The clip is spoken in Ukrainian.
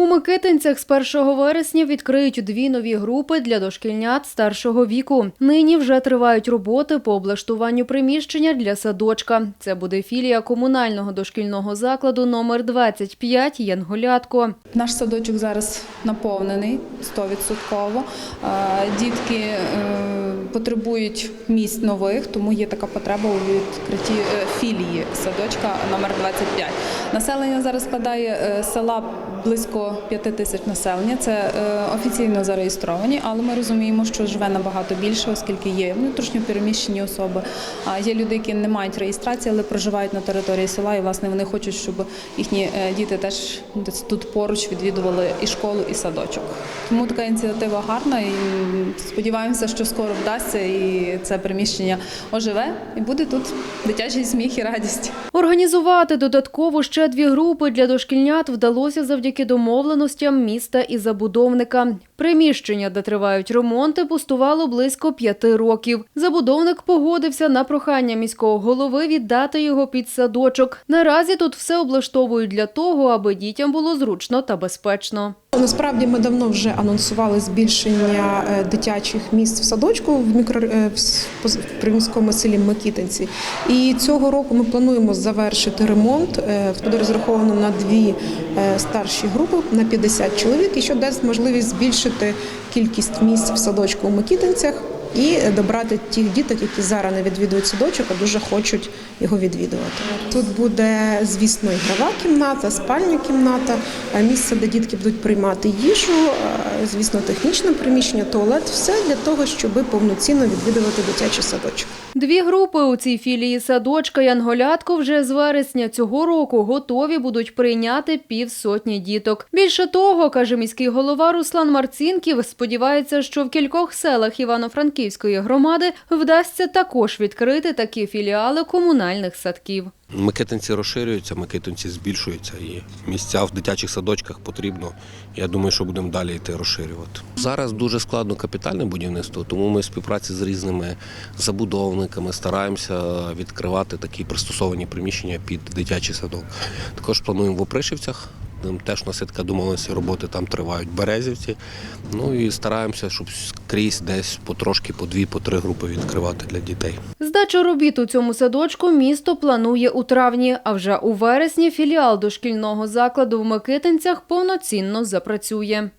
У Микитинцях з 1 вересня відкриють дві нові групи для дошкільнят старшого віку. Нині вже тривають роботи по облаштуванню приміщення для садочка. Це буде філія комунального дошкільного закладу номер 25 Янголятко. Наш садочок зараз наповнений 100%. Е, Дітки е, потребують місць нових, тому є така потреба у відкритті е, філії садочка номер 25. Населення зараз складає села близько 5 тисяч населення. Це е, офіційно зареєстровані, але ми розуміємо, що живе набагато більше, оскільки є внутрішньо переміщені особи. А є люди, які не мають реєстрації, але проживають на території села, і власне вони хочуть, щоб їхні е, діти теж тут поруч відвідували і школу, і садочок. Тому така ініціатива гарна, і сподіваємося, що скоро вдасться, і це приміщення оживе, і буде тут дитячий сміх і радість. Організувати додатково ще дві групи для дошкільнят вдалося завдяки домовленостям міста і забудовника. Приміщення, де тривають ремонти, пустувало близько п'яти років. Забудовник погодився на прохання міського голови віддати його під садочок. Наразі тут все облаштовують для того, аби дітям було зручно та безпечно. Насправді ми давно вже анонсували збільшення е, дитячих місць в садочку в мікро е, в приміському селі Микітинці. І цього року ми плануємо завершити ремонт. Е, Буде розраховано на дві е, старші групи на 50 чоловік, і що дасть можливість збільшити кількість місць в садочку у Микітинцях. І добрати тих діток, які зараз не відвідують садочок, а дуже хочуть його відвідувати. Тут буде, звісно, ігрова кімната, спальня кімната, е, місце, де дітки будуть приймати їжу, е, звісно, технічне приміщення, туалет, все для того, щоб повноцінно відвідувати дитячий садочок. Дві групи у цій філії садочка Янголятко вже з вересня цього року готові будуть прийняти півсотні діток. Більше того, каже міський голова Руслан Марцінків, сподівається, що в кількох селах Івано-Франківської громади вдасться також відкрити такі філіали комунальних садків. Микитинці розширюються, микитинці збільшуються і місця в дитячих садочках потрібно. Я думаю, що будемо далі йти розширювати. Зараз дуже складно капітальне будівництво, тому ми в співпраці з різними забудовниками стараємося відкривати такі пристосовані приміщення під дитячий садок. Також плануємо в Опришівцях. Там теж наситка домовленості роботи там тривають березівці. Ну і стараємося, щоб скрізь десь потрошки по дві, по три групи відкривати для дітей. Здачу робіт у цьому садочку місто планує у травні, а вже у вересні філіал дошкільного закладу в Микитинцях повноцінно запрацює.